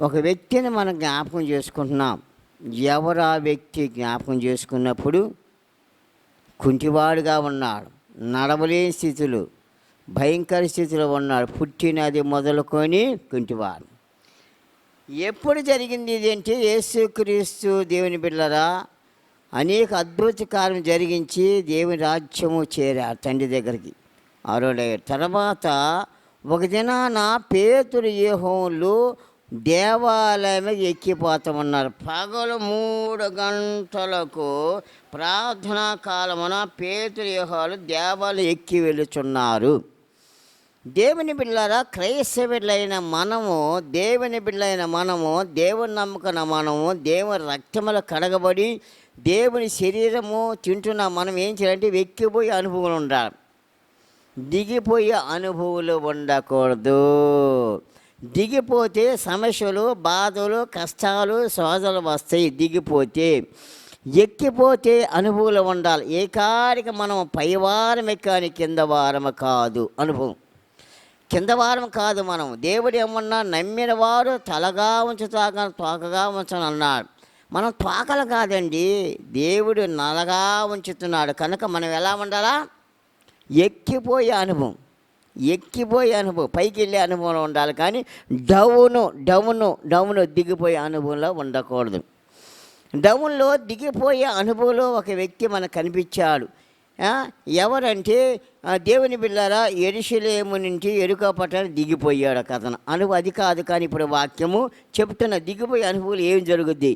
ఒక వ్యక్తిని మనం జ్ఞాపకం చేసుకుంటున్నాం. ఎవరు ఆ వ్యక్తి జ్ఞాపకం చేసుకున్నప్పుడు కుంటివాడుగా ఉన్నాడు నడవలేని స్థితిలో భయంకర స్థితిలో ఉన్నాడు పుట్టినది మొదలుకొని కుంటివాడు. ఎప్పుడు జరిగింది ఇది యేసుక్రీస్తు దేవుని బిడ్డరా అనేక అద్భుత కార్యం జరిగించి దేవుని రాజ్యము చేరారు తండ్రి దగ్గరికి. ఆరోడే తర్వాత ఒక దినాన పేతురు ఏహోన్లు దేవాలయం ఎక్కిపోతామన్నారు. పగలు మూడు గంటలకు ప్రార్థనా కాలమున పేతురు దేవాలయం ఎక్కి వెళుచున్నారు దేవుని బిళ్ళారా క్రైస్తవులైన మనము దేవుని బిళ్ళైన మనము దేవుని నమ్మకన మనము దేవుని రక్తముల కడగబడి దేవుని శరీరము తింటున్న మనం ఏం చేయాలంటే వెక్కిపోయే అనుభవాలు ఉండాలి. దిగిపోయే అనుభవాలు ఉండకూడదు. దిగిపోతే సమస్యలు బాధలు కష్టాలు శోధలు వస్తాయి. దిగిపోతే ఎక్కిపోతే అనుభవాలు ఉండాలి. ఏ కాడికి మనం పైవారం ఎక్కాని కింద వారం కాదు. అనుభవం. కింద వారం కాదు మనం. దేవుడు ఏమన్నా నమ్మిన వారు తలగా కానీ తోకగా ఉంచని అన్నాడు. మనం తోకలు కాదండి. దేవుడు నలగా ఉంచుతున్నాడు. కనుక మనం ఎలా ఉండాలా? ఎక్కిపోయే అనుభవం. ఎక్కిపోయే అనుభవం పైకి వెళ్ళే అనుభవంలో ఉండాలి కానీ డౌను డౌను డౌను దిగిపోయే అనుభవంలో ఉండకూడదు. డౌన్లో దిగిపోయే అనుభవంలో ఒక వ్యక్తి మనకు కనిపించాడు. ఎవరంటే ఆ, దేవుని బిళ్ళారా ఎరుషలేము నుంచి ఎరుకపట్టడం దిగిపోయాడు కథను అనుభవం అది కాదు కానీ ఇప్పుడు వాక్యము చెప్తున్న దిగిపోయే అనుభవం ఏం జరుగుద్ది?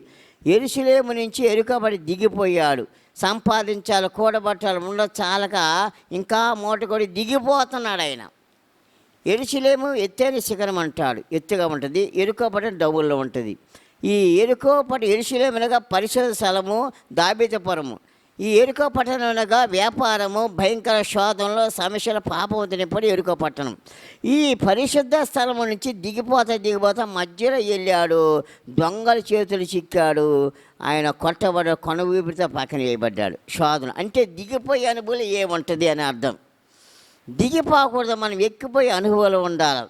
ఎరుశలేము నుంచి ఎరుకబడి దిగిపోయాడు. సంపాదించాలి కూడబట్టాలి ఉండో చాలక ఇంకా మూట కొడి దిగిపోతున్నాడు ఆయన. ఎరుచులేము ఎత్తైన శిఖరం అంటాడు ఎత్తుగా ఉంటుంది ఎరుకోపట డబ్బుల్లో ఉంటుంది. ఈ ఎరుకోపట ఎరుసలేము పరిశోధన పరిశోధ స్థలము దాబితపురము. ఈ ఎరుకో పట్టణం అనగా వ్యాపారము భయంకర శోధంలో సమస్యల పాపవంతునిపడి ఎరుకో పట్టణం. ఈ పరిశుద్ధ స్థలము నుంచి దిగిపోతా దిగిపోతా మధ్యలో వెళ్ళాడు. దొంగల చేతులు చిక్కాడు. ఆయన కొట్టబడ కొన ఊపిరితో పక్కన వేయబడ్డాడు. శోధన. అంటే దిగిపోయే అనుభవం ఏముంటుంది అని అర్థం. దిగిపోకూడదు. మనం ఎక్కిపోయే అనుభవాలు ఉండాలి.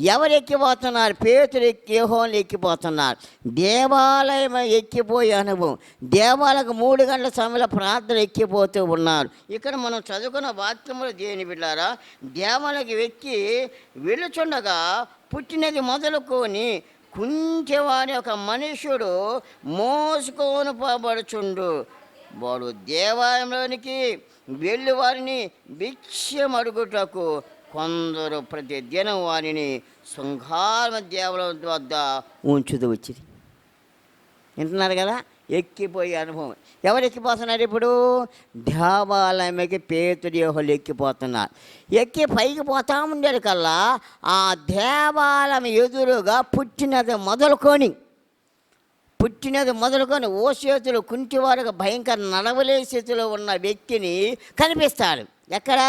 ఎవరు ఎక్కిపోతున్నారు పేతులు ఎక్కి హోన్లు ఎక్కిపోతున్నారు. దేవాలయం ఎక్కిపోయే అనుభవం. దేవాలయకు మూడు గంటల సమయంలో ప్రార్థన ఎక్కిపోతూ ఉన్నారు. ఇక్కడ మనం చదువుకున్న వాక్యములు దేని బిడ్డారా? దేవాలయకి ఎక్కి వెళ్ళుచుండగా పుట్టినది మొదలుకొని కుంచెవాని ఒక మనుషుడు మోసుకొని పోబడుచుండు. వాడు దేవాలయంలోనికి వెళ్ళి వారిని భిక్షం అడుగుటకు కొందరు ప్రతి దినం వారిని శృంగార దేవాలయం వద్ద ఉంచుతూ వచ్చింది వింటున్నారు కదా? ఎక్కిపోయే అనుభవం. ఎవరు ఎక్కిపోతున్నారు ఇప్పుడు? దేవాలయంకి పేతుడి ఎక్కిపోతున్నారు. ఎక్కి పైకి పోతా ఉండేది కల్లా ఆ దేవాలయం ఎదురుగా పుట్టినది మొదలుకొని పుట్టినది మొదలుకొని ఓ చేతులు కుంటివారుగా భయంకర నడవలే స్థితిలో ఉన్న వ్యక్తిని కనిపిస్తాడు ఎక్కడ?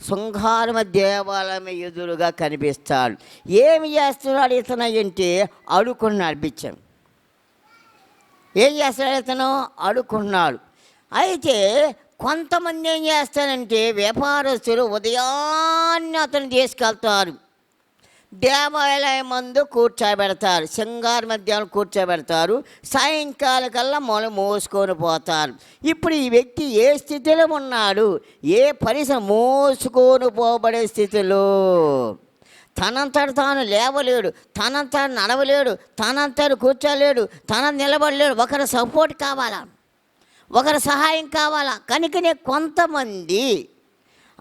శృంగారమ దేవాలయం ఎదురుగా కనిపిస్తాడు. ఏమి చేస్తున్నాడు ఇతను అంటే అడుకున్నాడు బిచ్చం ఏం చేస్తాడు ఇతను? అడుకున్నాడు అయితే కొంతమంది ఏం చేస్తారంటే వ్యాపారస్తులు ఉదయాన్నే అతను తీసుకెళ్తారు. దేవాలయం మందు కూర్చోబెడతారు సింగార మధ్యాహ్నం కూర్చోబెడతారు సాయంకాలం కల్లా మొల మోసుకొని పోతారు. ఇప్పుడు ఈ వ్యక్తి ఏ స్థితిలో ఉన్నాడు? ఏ పరిసర మోసుకొని పోబడే స్థితిలో? తనంతట తాను లేవలేడు తనంతట నడవలేడు తనంతట కూర్చోలేడు తన నిలబడలేడు. ఒకరి సపోర్ట్ కావాలా? ఒకరి సహాయం కావాలా? కనుకనే కొంతమంది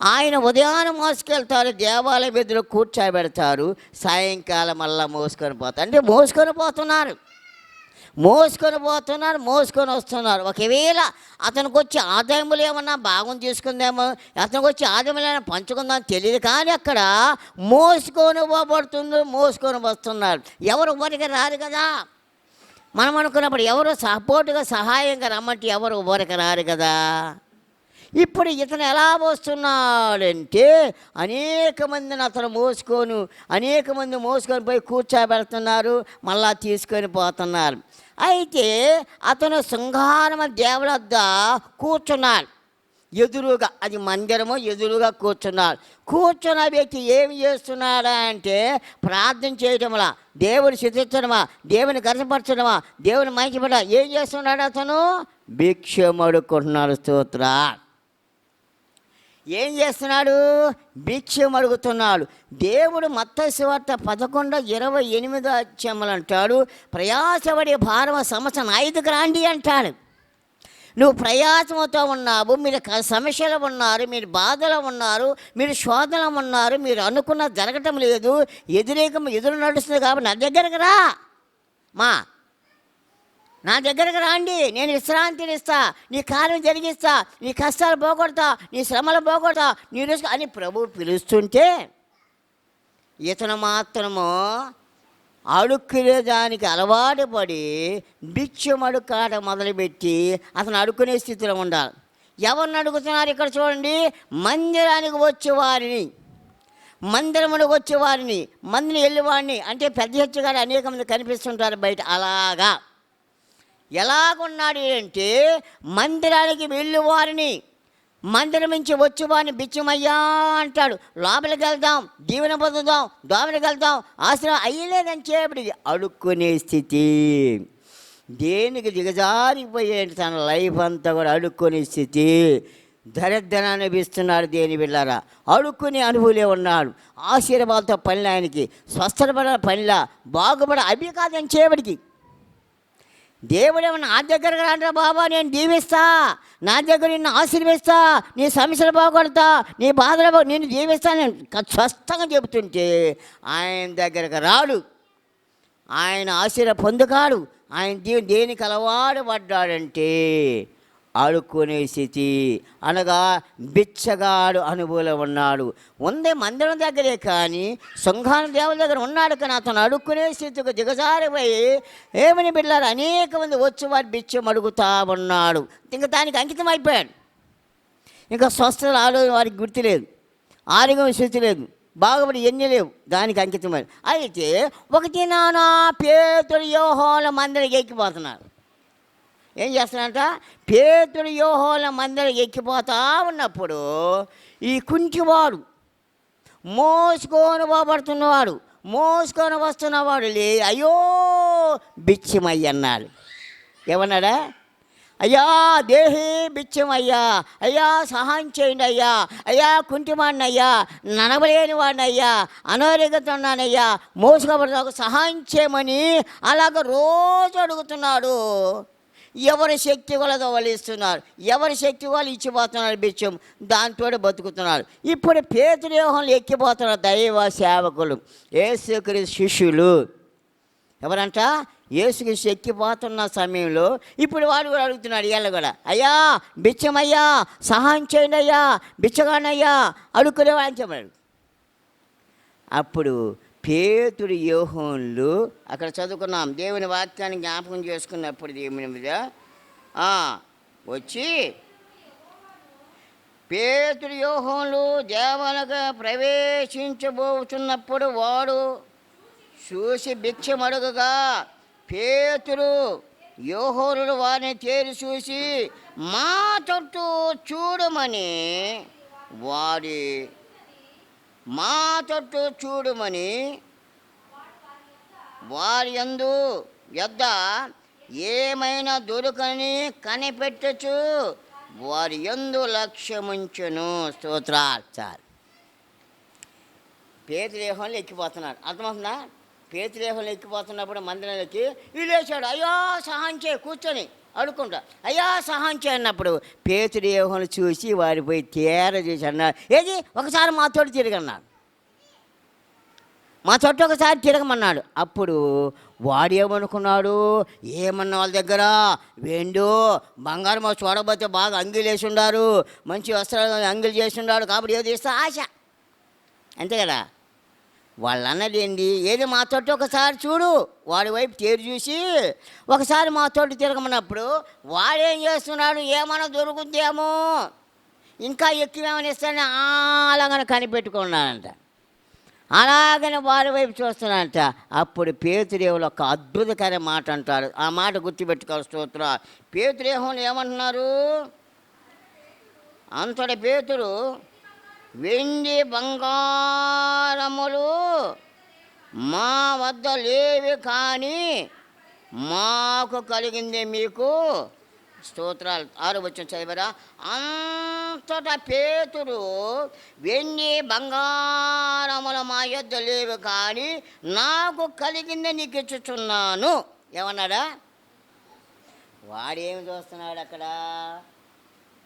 ఆయన ఉదయాన్నే మోసుకెళ్తారు దేవాలయం ఎదురు కూర్చోబెడతారు సాయంకాలం మళ్ళా మోసుకొని పోతారు. అంటే మోసుకొని పోతున్నారు. మోసుకొని పోతున్నారు మోసుకొని వస్తున్నారు. ఒకవేళ అతనికి వచ్చి ఆదాయములు ఏమన్నా భాగం తీసుకుందేమో అతనికి వచ్చి ఆదాయములు ఏమైనా పంచుకుందామని తెలియదు కానీ అక్కడ మోసుకొని పోబడుతున్నారు మోసుకొని వస్తున్నారు. ఎవరు ఊరికి రారు కదా. మనం అనుకున్నప్పుడు ఎవరు సపోర్టుగా సహాయంగా రమ్మంటే ఎవరు ఊరికి రారు కదా. ఇప్పుడు ఇతను ఎలా వస్తున్నాడంటే అనేక మందిని అతను మోసుకొని అనేక మంది మోసుకొని పోయి కూర్చోబెడుతున్నారు మళ్ళా తీసుకొని పోతున్నారు. అయితే అతను సింహారమ దేవుల వద్ద కూర్చున్నాడు. ఎదురుగా అది మందిరము ఎదురుగా కూర్చున్నాడు. కూర్చున్న వ్యక్తి ఏమి చేస్తున్నాడా అంటే ప్రార్థన చేయటంలా దేవుని సిద్ధించడమా దేవుని గరసపరచడమా దేవుని మంచిపడ ఏం చేస్తున్నాడు అతను? భిక్షమడుకుంటున్నాడు స్తోత్ర ఏం చేస్తున్నాడు? భిక్షం అడుగుతున్నాడు దేవుడు మత్తశివార్త పదకొండు ఇరవై ఎనిమిదో అధ్యాయములు అంటాడు ప్రయాసపడే భారమ సమస్య ఐదుకు రాండి అంటాడు. నువ్వు ప్రయాసంతో ఉన్నావు మీరు సమస్యలు ఉన్నారు మీరు బాధలో ఉన్నారు మీరు శోధన ఉన్నారు మీరు అనుకున్న జరగటం లేదు ఎదురేకం ఎదురు నడుస్తుంది కాబట్టి నా దగ్గరకు రా. మా నా దగ్గరకు రాండి నేను విశ్రాంతిని ఇస్తా నీ కార్యం జరిగిస్తా నీ కష్టాలు పోగొడతా నీ శ్రమలు పోగొడతా నీ రిస్క్ అని ప్రభు పిలుస్తుంటే ఇతను మాత్రము అడుక్కునే దానికి అలవాటు పడి బిచ్చం అడుక్కాట మొదలుపెట్టి అతను అడుక్కునే స్థితిలో ఉండాలి. ఎవరిని అడుగుతున్నారు ఇక్కడ చూడండి? మందిరానికి వచ్చేవారిని. మందిరమునకు వచ్చేవారిని. మందిని వెళ్ళేవాడిని. అంటే పెద్ద హెచ్చుగారు అనేక మంది కనిపిస్తుంటారు బయట. అలాగా. ఎలాగున్నాడు అంటే మందిరానికి వెళ్ళేవారిని మందిరం నుంచి వచ్చేవారిని బిచ్చమయ్యా అంటాడు. లోపలికి వెళ్దాం దీవెన పొందుదాం దోమలికి వెళ్దాం ఆశ్రమం అయ్యలేదని చేయబడి అడుక్కునే స్థితి. దేనికి దిగజారిపోయేది తన లైఫ్ అంతా కూడా అడుక్కునే స్థితి? దరిద్రం అనిపిస్తున్నాడు దేని వెళ్ళారా అడుక్కునే అనుభూలే ఉన్నాడు. ఆశీర్వాదంతో పనిలా ఆయనకి. స్వస్థపడ పనిలా బాగుపడ అవి కాదని చేయబడికి దేవుడేమో నా దగ్గరకు రాండ్రా బాబా నేను దీవిస్తా నా దగ్గర నిన్ను ఆశీర్విస్తా నీ సమస్యలు బాగుపడతా నీ బాధలు బాగు నేను దీవిస్తా నేను స్వస్థంగా చెబుతుంటే ఆయన దగ్గరకు రాడు. ఆయన ఆశీర్వ పొందుకాడు ఆయన దేవు దేనికి అలవాటు పడ్డాడంటే ఆడుకునే స్థితి. అనగా బిచ్చగాడు అనుభూలో ఉన్నాడు. ఉందే మందిరం దగ్గరే కానీ సంఘాన దేవుల దగ్గర ఉన్నాడు కానీ అతను అడుక్కునే స్థితికి దిగజారిపోయి ఏమని బిడ్డారు అనేక మంది వచ్చి వారి బిచ్చం అడుగుతా ఉన్నాడు. ఇంకా దానికి అంకితం అయిపోయాడు. ఇంకా స్వస్థత ఆలోచన వారికి గుర్తు లేదు ఆరోగ్యం స్థితి లేదు. బాగుపడి ఎన్ని లేవు. దానికి అంకితమైన అయితే ఒకటి నానా పేతుడు యోహోల మందిరికి ఎక్కిపోతున్నారు. ఏం చేస్తున్నారంట పేతుడు యోహోల మందిర ఎక్కిపోతా ఉన్నప్పుడు ఈ కుంటివాడు మోసుకొని పోబడుతున్నవాడు మోసుకొని వస్తున్నవాడు లే అయ్యో బిచ్చిమయ్య అన్నాడు. ఏమన్నాడా? అయ్యా దేహి బిచ్చమయ్యా అయ్యా సహాయం చేయండి అయ్యా అయ్యా కుంటివాడిని అయ్యా నడవలేని వాడిని అయ్యా అనారోగ్యత ఉన్నానయ్యా మోసుకోబడి సహాయం చేయమని అలాగ రోజు అడుగుతున్నాడు. ఎవరి శక్తి వాళ్ళతో వాళ్ళు ఇస్తున్నారు? ఎవరి శక్తి వాళ్ళు ఇచ్చిపోతున్నారు బిచ్చం దాంతో బతుకుతున్నారు. ఇప్పుడు పేతుదేహంలో ఎక్కిపోతున్నారు దైవ సేవకులు. ఏసుక్రీ శిష్యులు. ఎవరంట? ఏసుకి ఎక్కిపోతున్న సమయంలో ఇప్పుడు వాడు కూడా అడుగుతున్నాడు వీళ్ళు కూడా. అయ్యా బిచ్చమయ్యా సహాయం చేయండి అయ్యా బిచ్చగానయ్యా అడుక్కునేవా అని చెప్పాడు. అప్పుడు పేతుడు యోహోన్లు అక్కడ చదువుకున్నాం. దేవుని వాక్యాన్ని జ్ఞాపకం చేసుకున్నప్పుడు దేవుని మీద వచ్చి పేతుడు యోహోన్లు దేవాలకు ప్రవేశించబోతున్నప్పుడు వాడు చూసి భిక్షమడుగగా పేతుడు యోహోరుడు వారిని తేరి చూసి మా చుట్టూ చూడమని వాడి మా తట్టు చూడమని వారి యందు యొద్ద ఏమైనా దొరకని కనిపెట్టచ్చు వారి ఎందు లక్ష్యముంచును. స్తోత్రాలు చాలు. పేతులేహంలో ఎక్కిపోతున్నాడు. అర్థమవుతుందా? పేతులేహంలో ఎక్కిపోతున్నప్పుడు మందిరంలోకి వీళ్ళేసాడు అయ్యో సహాయం చేయి కూర్చొని. అనుకుంటా. అయ్యా సహాయం చేయి అన్నప్పుడు పేతులేహంలో చూసి వారి పోయి తేర చేసి అన్నాడు ఏది? ఒకసారి మా తోటి తిరగన్నాడు. మా తోట ఒకసారి తిరగమన్నాడు. అప్పుడు వాడు ఏమనుకున్నాడు? ఏమన్నా వాళ్ళ దగ్గర వెండు బంగారం చూడబోతే బాగా అంగిలు వేసి ఉండారు. మంచి వస్త్రాలు అంగిలు చేసి ఉన్నాడు కాబట్టి ఏదో ఇస్తా ఆశ. అంతే కదా? వాళ్ళు అన్నది ఏంటి ఏది మా తోట ఒకసారి చూడు. వాడి వైపు తేరు చూసి ఒకసారి మా తోట తిరగమన్నప్పుడు వాడేం చేస్తున్నాడు? ఏమన్నా దొరుకుద్దేమో? ఇంకా ఎక్కువేమని ఇస్తానని అలాగనే కనిపెట్టుకున్నానంట అలాగనే వారి వైపు చూస్తున్నానంట అప్పుడు పేతురేవులు ఒక అద్భుతకర మాట అంటారు ఆ మాట గుర్తుపెట్టుకోవాలి స్తోత్ర. పేతురేహంలో ఏమంటున్నారు? అంతటి పేతురు వెండి బంగారములు మా వద్ద లేవి కానీ మాకు కలిగింది మీకు. స్తోత్రాలు. ఆరు వచ్చిన చదివరా? అంతట పేతురు వెండి బంగారముల మా యొద్ద లేవు కానీ నాకు కలిగింది నీకు ఇచ్చుచున్నాను. ఏమన్నాడా? వాడేమి చూస్తున్నాడు అక్కడ?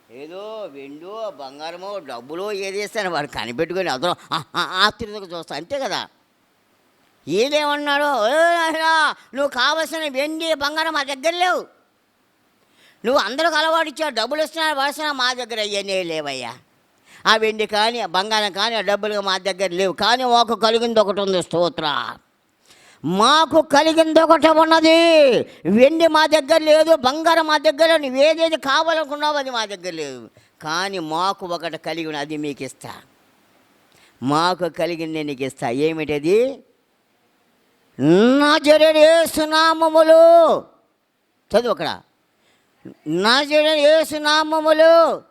ఏదో వెండు బంగారమో డబ్బులు ఏది ఇస్తాను వాడు కనిపెట్టుకొని అతను ఆత్రుతకు చూస్తా. అంతే కదా? ఏదేమన్నాడు నువ్వు కావలసిన వెండి బంగారం మా దగ్గర లేవు. నువ్వు అందరికి అలవాటు ఇచ్చావు డబ్బులు ఇస్తున్నా వలసిన మా దగ్గర అయ్యనే లేవయ్యా. ఆ వెండి కానీ ఆ బంగారం కానీ ఆ డబ్బులు మా దగ్గర లేవు. కానీ ఒక కలిగింది ఒకటి ఉంది స్తోత్ర. మాకు కలిగింది ఒకటి ఉన్నది. వెండి మా దగ్గర లేదు బంగారం మా దగ్గర నువ్వు ఏదేది కావాలనుకున్నావు అది మా దగ్గర లేదు. కానీ మాకు ఒకటి కలిగి ఉన్నది అది మీకు ఇస్తా. మాకు కలిగింది నీకు ఇస్తా. ఏమిటది? నజరేసునామములు చదువు అక్కడ. నజరేసునామములు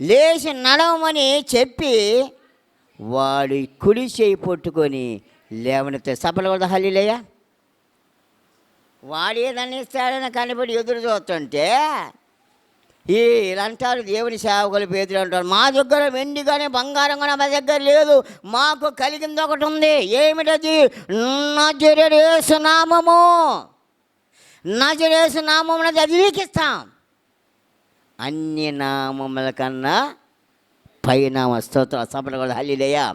లేచి నడవమని చెప్పి వాడి కుడి చేయి పట్టుకొని లేవనెత్తే సభలు కూడా హల్లిలేయ వాడు ఏదన్నా ఇస్తాడని కనిపెట్టి ఎదురు చూస్తుంటే ఈ అంటారు దేవుని సేవకులు పేదలు అంటారు మా దగ్గర వెండి కానీ బంగారం కానీ మా దగ్గర లేదు మాకు కలిగింది ఒకటి ఉంది ఏమిటది? నజరేసు నామము. నజరేసు నామం అది నీకు అన్ని నామముల కన్నా పైన స్తోత్ర సభలు కూడా హల్లిలేయా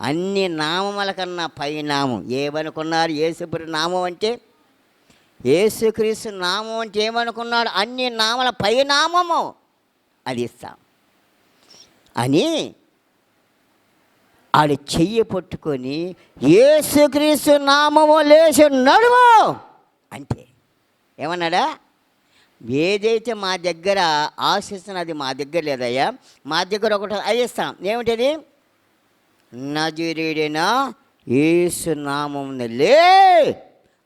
అన్ని నామముల కన్నా పై నామం ఏమనుకున్నారు? యేసుపురి నామం అంటే? యేసుక్రీస్తు నామం అంటే ఏమనుకున్నాడు? అన్ని నామల పై నామము అది ఇస్తాం. అని ఆడు చెయ్యి పట్టుకొని ఏసుక్రీస్తు నామము లేచి నడుము అంటే. ఏమన్నాడా? ఏదైతే మా దగ్గర ఆశిస్తున్నది మా దగ్గర లేదయ్యా మా దగ్గర ఒకటి అది ఇస్తాం. ఏమిటది? నజరేడిన యేసు నామం లే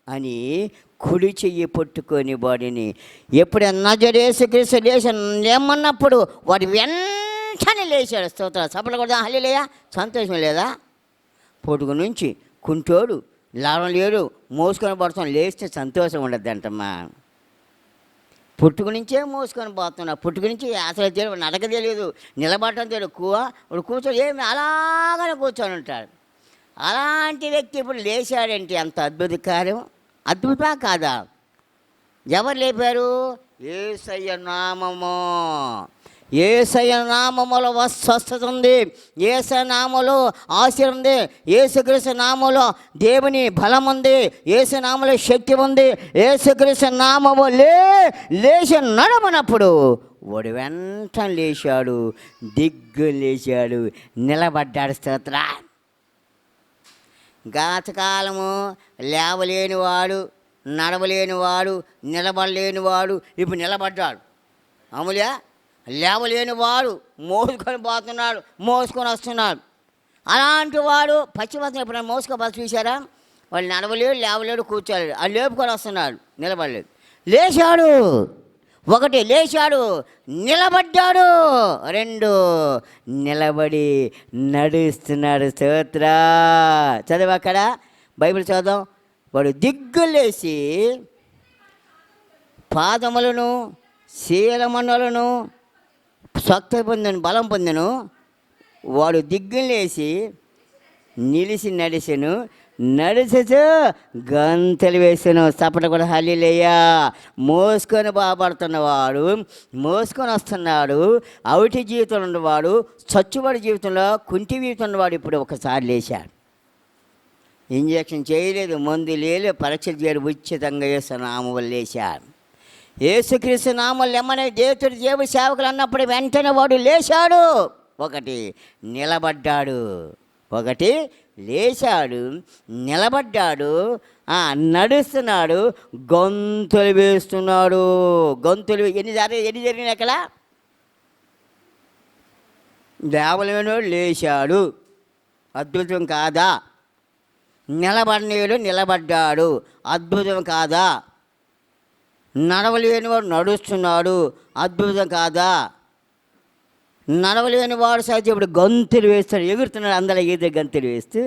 అని కుడి చెయ్యి పట్టుకొని వాడిని. ఎప్పుడన్నా నజరేసు క్రీస్తు లేచి లేమన్నప్పుడు వాడు వెంటనే లేచాడు. స్తోత్ర సభలు కూడా హల్లిలేయా. సంతోషం లేదా? పొడుగు నుంచి కుంటోడు లాభం లేడు మోసుకొని పడుతాం లేస్తే సంతోషం ఉండద్దంటమ్మా. పుట్టుకు నుంచే మోసుకొని పోతున్నా పుట్టుకు నుంచి అసలు తెలియదు నడక తెలియదు నిలబడటం తెలియదు కూ ఇప్పుడు కూర్చొని ఏమి అలాగనే కూర్చొని ఉంటాడు. అలాంటి వ్యక్తి ఇప్పుడు లేచాడంటే అంత అద్భుత కార్యం? అద్భుతం కాదా? ఎవరు లేపారు? ఏసయ్య నామము. ఏసయ నామములో స్వస్థత ఉంది ఏస నామలో ఆశీర్వాదం. ఉంది ఏసుక్రీస్తు నామలో దేవుని బలం ఉంది ఏసు నామలో శక్తి ఉంది ఏసుక్రీస్తు నామము లే లేచి నడమనప్పుడు వాడు వెంట లేచాడు. దిగ్గు లేచాడు. నిలబడ్డాడు స్తోత్ర. గాతకాలము లేవలేనివాడు నడవలేనివాడు నిలబడలేనివాడు ఇప్పుడు నిలబడ్డాడు. అమూల్యా లేవలేని వాడు మోసుకొని పోతున్నాడు మోసుకొని వస్తున్నాడు. అలాంటి వాడు పశ్చిమతం ఎప్పుడైనా మోసుకొని బస్సు చూశారా? వాళ్ళు నడవలేడు లేవలేడు కూర్చోలేడు. అది లేపుకొని వస్తున్నాడు నిలబడలేదు. లేచాడు. ఒకటి లేచాడు నిలబడ్డాడు. రెండు నిలబడి నడుస్తున్నాడు స్తోత్ర. చదివా అక్కడ? బైబిల్ చదువు వాడు దిగ్గులేసి పాదములను శీలమన్నులను స్వక్త పొందను బలం పొందను. వాడు దిగ్గులేసి నిలిచి నడిచెను. నడిచుతూ గంతలు వేసాను. చప్పట కూడా హల్లిలేయా. మోసుకొని బాగుపడుతున్నవాడు మోసుకొని వస్తున్నాడు. అవిటి జీవితంలో ఉన్నవాడు చచ్చుబడి జీవితంలో కుంటి జీవితంలో ఉన్నవాడు ఇప్పుడు ఒకసారి లేచాడు. ఇంజక్షన్ చేయలేదు మందు లేదు పరీక్షలు చేయడు ఉచితంగా వేసిన వల్ల లేచాడు. యేసుక్రీస్తు నామలు లెమ్మనే దేవుడు దేవుడి సేవకులు అన్నప్పుడు వెంటనే వాడు లేచాడు. ఒకటి నిలబడ్డాడు. ఒకటి లేచాడు. నిలబడ్డాడు. నడుస్తున్నాడు. గొంతులు వేస్తున్నాడు. గొంతులు ఎన్ని జరిగి ఎన్ని జరిగినాయి అక్కడ? దేవలమైన లేచాడు. అద్భుతం కాదా? నిలబడినవాడు నిలబడ్డాడు. అద్భుతం కాదా? నడవలేనివాడు నడుస్తున్నాడు. అద్భుతం కాదా? నడవలేని వాడు సైతం ఇప్పుడు గంతులు వేస్తాడు. ఎగురుతున్నాడు అందరూ ఏదో గంతులు వేస్తూ.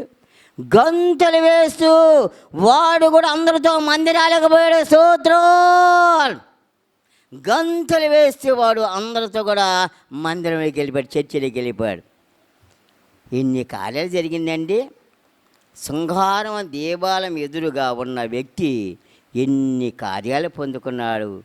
గంతులు వేస్తూ వాడు కూడా అందరితో మందిరాలకు పోయాడు. సూత్రం గంతులు వేస్తూ వాడు అందరితో కూడా మందిరంలోకి వెళ్ళిపోయాడు. చర్చిలోకి వెళ్ళిపోయాడు. ఇన్ని కార్యాలు జరిగిందండి. శృంగారం దేవాలయం ఎదురుగా ఉన్న వ్యక్తి ఎన్ని కార్యాలు పొందుకున్నాడు.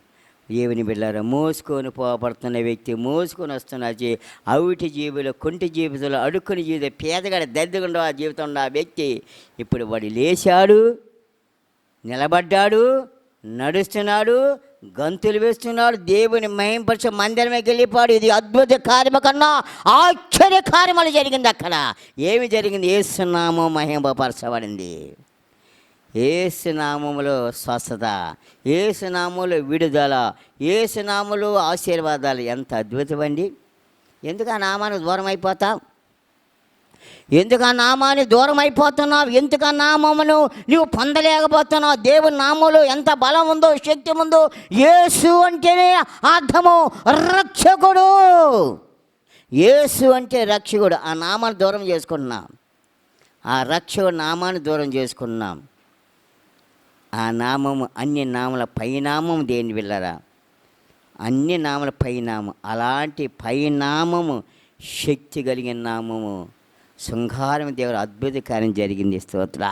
దేవుని బిళ్ళారు మోసుకొని పోబడుతున్న వ్యక్తి మోసుకొని వస్తున్న అవిటి జీవులు కుంటి జీవితంలో అడుక్కుని జీవితం పేదగడ ఆ జీవితం ఉన్న ఆ వ్యక్తి ఇప్పుడు వాడు లేచాడు నిలబడ్డాడు నడుస్తున్నాడు గంతులు వేస్తున్నాడు దేవుని మహింపరిచే మందిరమే వెళ్ళిపోయాడు ఇది అద్భుత కార్యము కన్నా ఆశ్చర్య కార్యములు జరిగింది అక్కడ. ఏమి జరిగింది? ఏసునామం మహింపరచబడింది. ఏసునామములో స్వస్థత ఏసునామములో విడుదల ఏసునాములు ఆశీర్వాదాలు. ఎంత అద్భుతమండి. ఎందుకు ఆ నామానికి దూరం అయిపోతావు ఎందుకు ఆ నామాన్ని దూరం అయిపోతున్నావు? ఎందుకు ఆ నామమును నువ్వు పొందలేకపోతున్నావు? దేవుని నామములు ఎంత బలం ఉందో శక్తి ఉందో యేసు అంటేనే అర్థము. రక్షకుడు. యేసు అంటే రక్షకుడు. ఆ నామాన్ని దూరం చేసుకుంటున్నాం. ఆ రక్షకుడు నామాన్ని దూరం చేసుకున్నాం ఆ నామము అన్ని నామల పైనామం దేని వెళ్ళరా అన్ని నామల పైనామం. అలాంటి పైనామము శక్తి కలిగిన నామము. శృంగారం దేవుడు అద్భుత కార్యం జరిగింది స్తోత్ర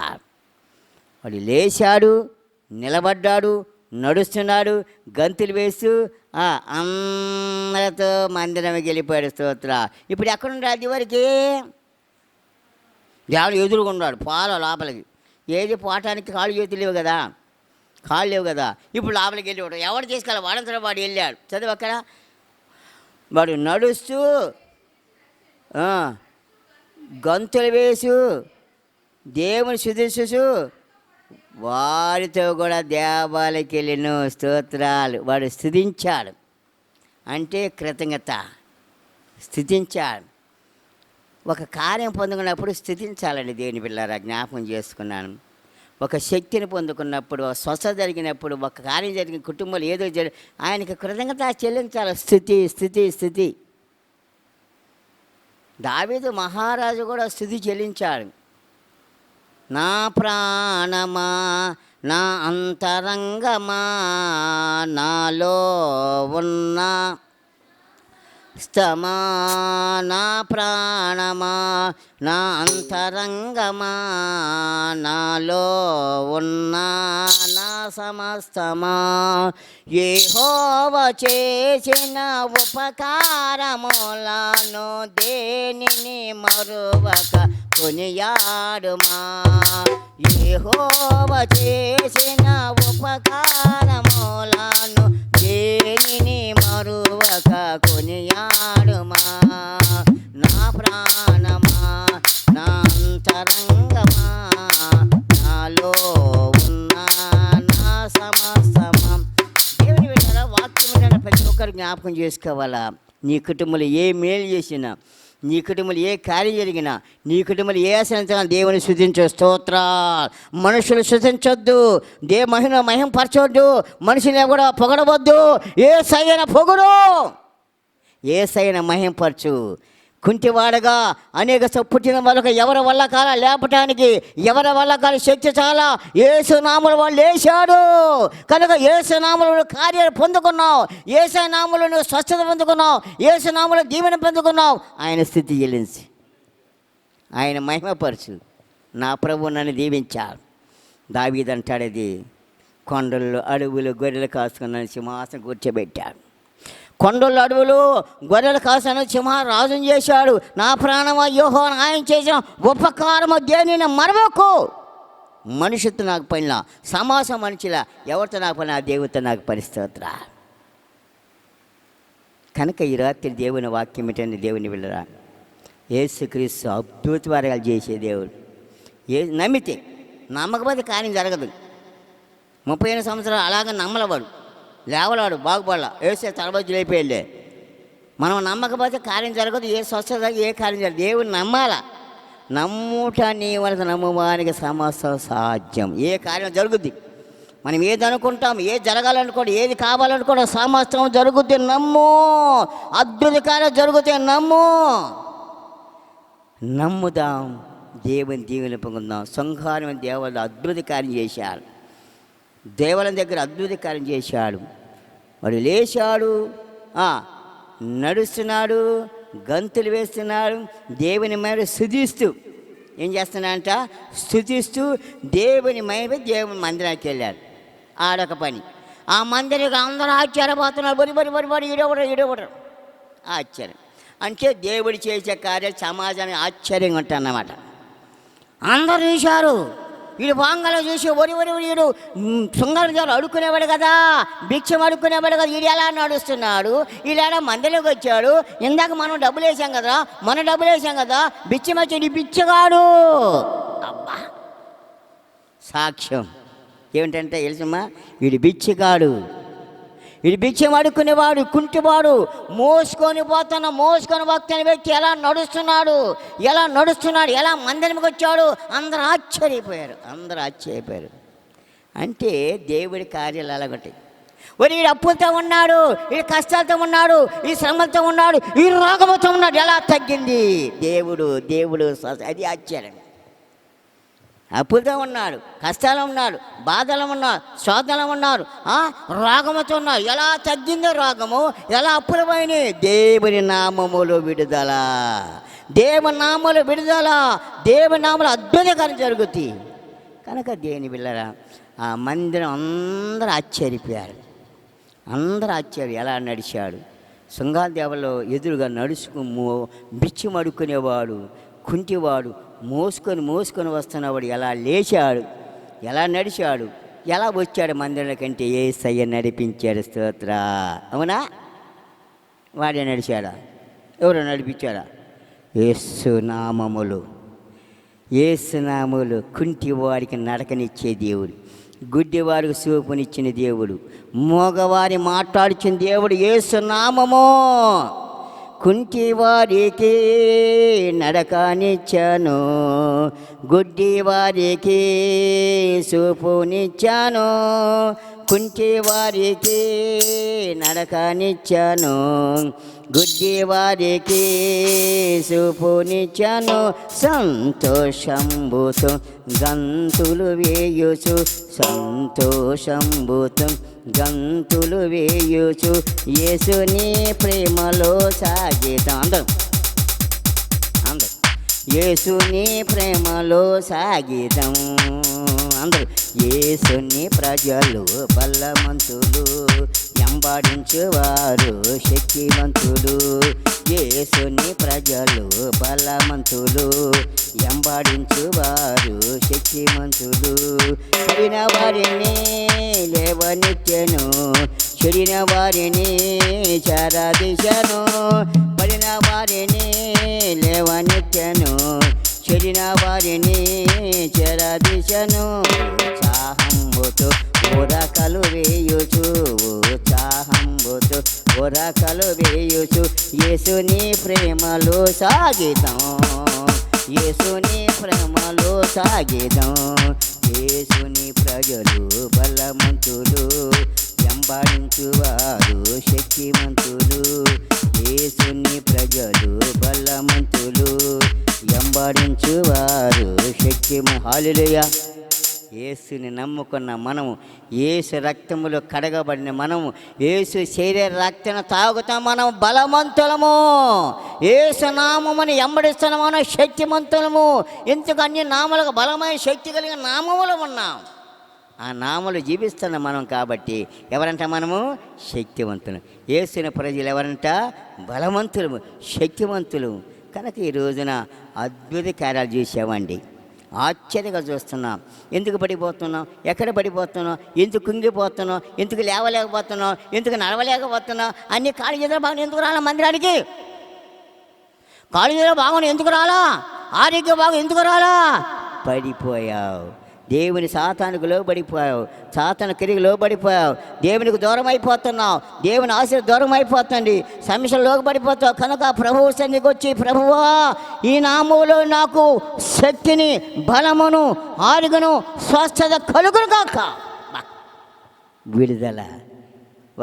వాడు లేచాడు నిలబడ్డాడు నడుస్తున్నాడు గంతులు వేస్తూ అందరితో మందిరంకి వెళ్ళిపోయాడు స్తోత్ర ఇప్పుడు ఎక్కడున్నాడు అది వరకు దేవుడు ఎదురుకున్నాడు పాల లోపలికి. ఏది పోవటానికి కాళ్ళు చేతులు లేవు కదా? కాళ్ళు లేవు కదా? ఇప్పుడు లోపలికి వెళ్ళి వాడు ఎవడు తీసుకెళ్ళి వాడంతరం వాడు వెళ్ళాడు. చదువు అక్కడ వాడు నడుస్తూ గంతులు వేసు దేవుని శుధిస్తూ వారితో కూడా దేవాలయకి వెళ్ళిన స్తోత్రాలు వాడు స్థుతించాడు. అంటే కృతజ్ఞత. స్థుతించాడు. ఒక కార్యం పొందుకున్నప్పుడు స్థుతించాలండి దేని పిల్లరా జ్ఞాపకం చేసుకున్నాను. ఒక శక్తిని పొందుకున్నప్పుడు ఒక స్వస్థ జరిగినప్పుడు ఒక కార్యం జరిగిన కుటుంబంలో ఏదో జరి ఆయనకి కృతజ్ఞత చెల్లించాలి. స్థుతి స్థుతి స్థుతి. దావీదు మహారాజు కూడా స్థుతి చెల్లించాడు. నా ప్రాణమా నా అంతరంగమా నాలో ఉన్న. స్తమా నా ప్రాణమా నా అంతరంగమా నాలో ఉన్న నా సమస్తమా యెహోవ చేసిన ఉపకారములను దేనిని మరువక కొనియాడుమా యెహోవ చేసిన ఉపకారములను దేనిని మరువక కొనియాడుమా? నా ప్రాణమా? నా అంతరంగమా? నాలో ఉన్న నా సమస్తమా? దేవుని వెళ్ళారా వాక్యం విన్న ప్రతి ఒక్కరు జ్ఞాపకం చేసుకోవాలా? నీ కుటుంబంలో ఏ మేలు చేసినా నీ కుటుంబంలో ఏ కార్యం జరిగినా నీ కుటుంబంలో ఏ ఆశించినా దేవుని శుద్ధించు స్తోత్ర మనుషులు శుద్ధించొద్దు. దే మహిమ మహింపరచొద్దు. మనిషిని కూడా పొగడవద్దు. ఏ సైన పొగడు. ఏ సైన మహింపరచు. కుంటివాడగా అనేక పుట్టిన వాళ్ళకి ఎవరి వల్ల కాల లేపటానికి ఎవరి వల్ల కాల శక్తి చాలా? ఏసునాములు వాళ్ళు లేచాడు. కనుక ఏసునాములు కార్యాలు పొందుకున్నావు. ఏసునాములు నువ్వు స్వచ్ఛత పొందుకున్నావు. ఏసునాములు దీవెన పొందుకున్నావు. ఆయన స్థితి చెల్లించి. ఆయన మహిమపరచు. నా ప్రభు నన్ను దీవించాడు. దావీదంటాడు కొండలు కొండల్లో అడవులు గొర్రెలు కాసుకున్నాను సింహాసనం కూర్చోబెట్టాడు. కొండల అడవులు గొర్రెలు కాసాను సింహ రాజుని చేశాడు. నా ప్రాణమ యోహో ఆయన చేసిన ఉపకారము దేనిని మరవకు? మనుషుతో నాకు పనిలా సమాసం మనిషిలా ఎవరితో నాకు పని ఆ దేవుడితో నాకు పరిస్థితురా కనుక ఈ రాత్రి దేవుని వాక్యం ఏంటంటే దేవుని వెళ్ళరా ఏసుక్రీస్తు అద్భుత వారాలు చేసే దేవుడు. ఏ నమ్మితే నమ్మకపోతే కార్యం జరగదు. ముప్పై ఎనిమిది సంవత్సరాలు అలాగ నమ్మలవాడు. లేవలాడు బాగుపడలా. వేసే తలబజ్జులు అయిపోయిందే. మనం నమ్మకపోతే కార్యం జరగదు ఏ స్వస్థత ఏ కార్యం జరగదు. దేవుని నమ్మాలా. నమ్ముట నీ వలస నమ్మువానికి సమస్త సాధ్యం. ఏ కార్యం జరుగుద్ది? మనం ఏది అనుకుంటాం ఏది జరగాలనుకోండి ఏది కావాలనుకోండి సమస్తం జరుగుతుంది నమ్ము. అద్భుత కార్యం జరుగుతాయి నమ్ము. నమ్ముదాం దేవుని దీవెన పొందుదాం. సంహారం దేవుడు అద్భుత కార్యం చేశాడు దేవుల దగ్గర అద్భుత కార్యం చేశాడు. వాడు లేచాడు. నడుస్తున్నాడు గంతులు వేస్తున్నాడు దేవుని మేర స్థుతిస్తూ ఏం చేస్తున్నాడంట? స్థుతిస్తూ దేవుని మేర దేవుని మందిరానికి వెళ్ళాడు. ఆడొక పని. ఆ మందిరికి అందరూ ఆశ్చర్యపోతున్నారు. బరి బరి బరి బరి ఇడవడరు ఇడవడరు ఆశ్చర్యం. అంటే దేవుడు చేసే కార్యాలు సమాజానికి ఆశ్చర్యంగా ఉంటాయన్నమాట. అందరు చూశారు. వీడు వాంగలో చూసి ఒరి ఒరి వీడు శృంగారం గారు అడుక్కునేవాడు కదా భిక్షం అడుక్కునేవాడు కదా వీడు ఎలా నడుస్తున్నాడు వీడు మందిలోకి వచ్చాడు ఇందాక మనం డబ్బులు వేసాం కదా మనం డబ్బులు వేసాం కదా బిచ్చం వచ్చి బిచ్చగాడు అబ్బా! సాక్ష్యం. ఏమిటంటే తెలుసమ్మా వీడు బిచ్చిగాడు వీడు బిచ్చం అడుక్కునేవాడు కుంటివాడు మోసుకొని పోతున్న మోసుకొని భక్తిని పెట్టి ఎలా నడుస్తున్నాడు ఎలా నడుస్తున్నాడు ఎలా మందిరంకి వచ్చాడు అందరూ ఆశ్చర్యపోయారు అందరూ ఆశ్చర్యపోయారు. అంటే దేవుడి కార్యాలు అలాగంటాయి మరి ఈ అప్పులతో ఉన్నాడు ఈ కష్టాలతో ఉన్నాడు ఈ శ్రమలతో ఉన్నాడు ఈ రోగముతో ఉన్నాడు ఎలా తగ్గింది? దేవుడు దేవుడు అది ఆశ్చర్యం. అప్పులతో ఉన్నాడు కష్టాలు ఉన్నాడు బాధలు ఉన్నారు శోధనలు ఉన్నారు. ఆ, రోగముతో ఉన్నారు. ఎలా తగ్గిందో రోగము ఎలా అప్పులు పోయినాయి? దేవుని నామములు విడుదల. దేవనామలు విడుదల. దేవనామలు అద్భుతకరం జరుగుతాయి. కనుక దేని పిల్లరా ఆ మందిరం అందరూ ఆశ్చర్యపోయారు. అందరూ ఆశ్చర్యం ఎలా నడిచాడు? శృంగాదేవలో ఎదురుగా నడుచుకు బిచ్చి మడుకునేవాడు కుంటివాడు మోసుకొని మోసుకొని వస్తున్నవాడు ఎలా లేచాడు ఎలా నడిచాడు ఎలా వచ్చాడు మందిరంలోకంటే ఏ సయ్య నడిపించాడు స్తోత్ర. అవునా? వాడే నడిచాడా? ఎవరు నడిపించాడా? ఏసునామములు ఏసునామములు కుంటి వారికి నడకనిచ్చే దేవుడు గుడ్డివారికి సూపునిచ్చిన దేవుడు మోగవారి మాట్లాడుచిన దేవుడు ఏసునామము కుంటి వారికి నడకనిచ్చాను గుడ్డి వారికి సూపునిచ్చాను కుంటి వారికి నడకనిచ్చాను గుడ్డి వారికి సూపునిచ్చాను. సంతోషంబుతో గంతులు వేయుచు సంతోషంబుతో గంతులు వేయుచు యేసుని ప్రేమలో సాగితాం. అందరం. అందరు. యేసుని ప్రేమలో సాగితం. అందరూ. యేసుని ప్రజలు బలమంతులు ఎంబాడించువారు శక్తివంతులు. యేసుని ప్రజలు బలమంతులు ఎంబడించువారు శక్తివంతులు. చెడిన వారిని లేవనిత్యను చెడిన వారిని చరదిశను పడిన వారిని లేవనెత్తను చెడిన వారిని చెరదిశను ఉత్సాహంబుతో ఉరకలు వేయుచు ఉత్సాహంబుతో ఉరకలు వేయుచు యేసుని ప్రేమలో సాగితం యేసుని ప్రేమలో సాగితం యేసుని ప్రజలు బలమంతులు ఎంబాడించువారు శక్తిమంతులు యేసుని ప్రజలు బలమంతులు ఎంబాడించువారు శక్తి హాలులుయా యేసుని నమ్ముకున్న మనము ఏసు రక్తములో కడగబడిన మనము ఏసు శరీర రక్తను తాగుతాం మనం బలవంతులము. ఏసు నామముని ఎంబడిస్తున్న మనం శక్తిమంతులము. ఎందుకు అన్ని నామలకు బలమైన శక్తి కలిగిన నామములు ఉన్నాం? ఆ నామలు జీవిస్తున్న మనం కాబట్టి ఎవరంట మనము? శక్తివంతులు. ఏసిన ప్రజలు ఎవరంట? బలవంతులు శక్తివంతులు. కనుక ఈ రోజున అద్భుత కార్యాలు చూసామండి ఆశ్చర్యంగా చూస్తున్నాం. ఎందుకు పడిపోతున్నాం? ఎక్కడ పడిపోతున్నాం? ఎందుకు కుంగిపోతున్నాం? ఎందుకు లేవలేకపోతున్నాం? ఎందుకు నడవలేకపోతున్నాం? అన్ని కాళ్ళు చేతులు బాగున్నాయి ఎందుకు రాలా మందిరానికి? కాళ్ళు చేతులు బాగున్నాయి ఎందుకు రాలా? ఆరోగ్యం బాగు ఎందుకు రాలా? పడిపోయావు. దేవుని సాతానికి లోబడిపోయావు. సాతాను కిరిగి లోబడిపోయావు. దేవునికి దూరం అయిపోతున్నావు దేవుని ఆశ దూరం అయిపోతుంది సమస్యలు లోబడిపోతావు. కనుక ప్రభువు సన్నిధికి వచ్చి ప్రభువా ఈ నామంలో నాకు శక్తిని బలమును ఆరుగును స్వస్థత కలుగును కాక విడుదల.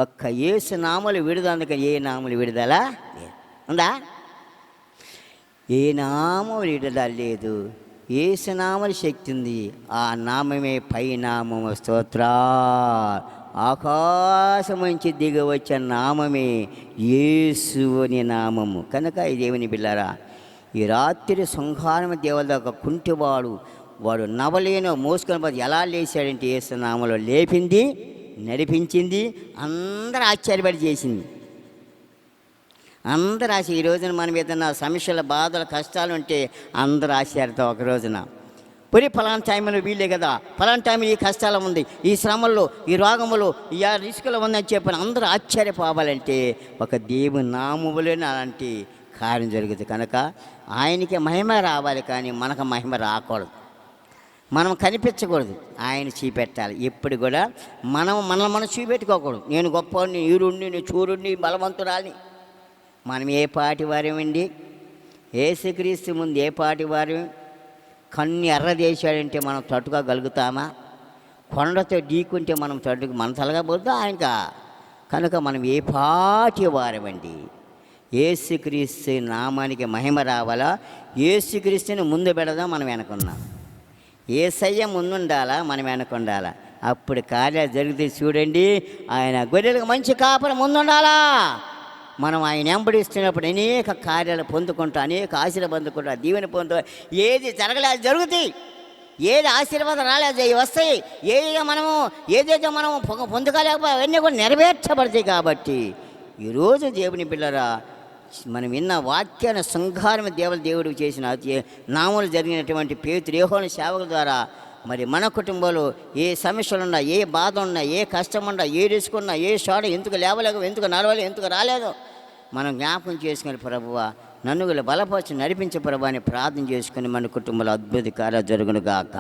ఒక్క ఏసు నామలు విడుదల అందుకని ఏ నామలు విడుదల ఉందా? ఏ నామం విడుదల లేదు. ఏసునామని శక్తి ఉంది ఆ నామమే పై నామము స్తోత్ర ఆకాశం నుంచి దిగి నామమే యేసుని నామము. కనుక ఈ దేవుని బిళ్ళారా ఈ రాత్రి సంహారం దేవుల దాకా కుంటివాడు వాడు నవలేనో మోసుకొని పోతే ఎలా లేచాడంటే ఏసునామలో లేపింది నడిపించింది అందరూ ఆశ్చర్యపడి చేసింది. అందరు ఆశ ఈ రోజున మనం ఏదైనా సమస్యల బాధలు కష్టాలు ఉంటే అందరు ఆశారుతో ఒక రోజున. పొరి ఫలానా టైంలో వీళ్ళే కదా. ఫలానా టైంలో ఈ కష్టాలు ఉంది ఈ శ్రమల్లో ఈ రోగములు ఈ రిస్కులు ఉందని చెప్పిన అందరూ ఆశ్చర్యపోవాలంటే ఒక దేవుని నామములోనే అలాంటి కార్యం జరుగుతుంది కనుక ఆయనకి మహిమ రావాలి కానీ మనకు మహిమ రాకూడదు. మనం కనిపించకూడదు. ఆయన చూపెట్టాలి. ఎప్పుడు కూడా మనం మనల్ని మనం చూపెట్టుకోకూడదు. నేను గొప్పవాడిని ఈరుణ్ణి నేను చూరుణ్ణి బలవంతురాలి మనం ఏ పాటి వారమండి? ఏసుక్రీస్తు ముందు ఏ పాటి వారు? కన్ను ఎర్ర చేశాడంటే మనం తట్టుకోగలుగుతామా? కొండతో ఢీకుంటే మనం తట్టుకు మన తలగబోద్దు ఆయనక కనుక మనం ఏ పాటి వారమండి? ఏసుక్రీస్తు నామానికి మహిమ రావాలా? ఏసుక్రీస్తుని ముందు పెడదాం మనం వెనకున్నాం. ఏసయ్య ముందుండాలా? మనం వెనకుండాలా? అప్పుడు కార్యాలు జరిగితే చూడండి ఆయన గొర్రెలకు మంచి కాపరి ముందుండాలా? మనం ఆయన వెంబడిస్తున్నప్పుడు అనేక కార్యాలు పొందుకుంటూ అనేక ఆశీర్వాదం పొందుకుంటూ దీవెన పొందుతూ ఏది జరగలేదు జరుగుతాయి. ఏది ఆశీర్వాదం రాలేదు అవి వస్తాయి. ఏది మనము ఏదైతే మనము పొ- అవన్నీ కూడా నెరవేర్చబడతాయి కాబట్టి ఈరోజు దేవుని పిల్లరా మనం విన్న వాక్యాన్ని సంఘారం దేవుల దేవుడికి చేసిన నామలు జరిగినటువంటి పేతురు యోహోని సేవకుల ద్వారా మరి మన కుటుంబంలో ఏ సమస్యలు ఉన్నా ఏ బాధ ఉన్నా ఏ కష్టం ఉన్నా ఏ రిస్క్ ఉన్నా ఏ షాడ ఎందుకు లేవలేక ఎందుకు నడవలేదు ఎందుకు రాలేదు? మనం జ్ఞాపకం చేసుకుని ప్రభువా నన్ను వీళ్ళు బలపరిచి నడిపించే ప్రభు అని ప్రార్థన చేసుకుని మన కుటుంబంలో అద్భుత కార్యాలు జరుగునుగాక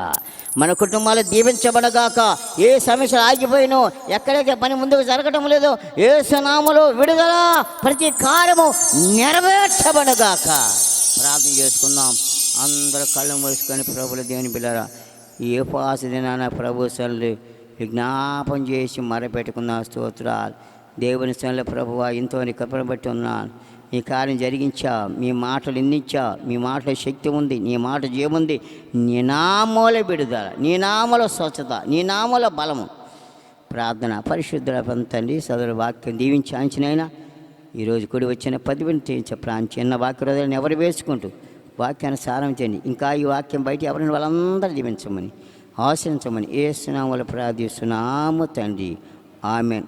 మన కుటుంబాలు దీవించబడగాక ఏ సమస్యలు ఆగిపోయినో ఎక్కడైతే పని ముందుకు జరగడం లేదో. ఏ సునాములు విడుదల ప్రతి కార్యము నెరవేర్చబడగాక ప్రార్థన చేసుకుందాం. అందరూ కళ్ళు మూసుకొని ప్రభుల దేవుని పిల్లరా ఏ పాస దినాన ప్రభు సల్లి విజ్ఞాపం చేసి మరపెట్టుకున్న స్తోత్రాలు. దేవుని సన్నిలో ప్రభువా ఎంతో నీ కృపను ఉన్నాను. నీ కార్యం జరిగించా మీ మాటలు ఎన్నిచ్చా మీ మాటలో శక్తి ఉంది. నీ మాట జీవుంది నీ నామూల విడుదల నీ నామలో స్వచ్ఛత నీ నామలో బలము. ప్రార్థన పరిశుద్ధుల పంతండి సదరు వాక్యం దీవించి అంచనైనా ఈరోజు కూడి వచ్చిన పది తీయించే ప్రాంతం చిన్న వాక్య రోజులను ఎవరు వేసుకుంటూ వాక్యాన్ని సారం చేయండి. ఇంకా ఈ వాక్యం బయట ఎవరిని వాళ్ళందరూ జీవించమని ఆశ్రయించమని ఏ సునామలు ప్రార్థిస్తున్నాము తండ్రి. ఆమెన్.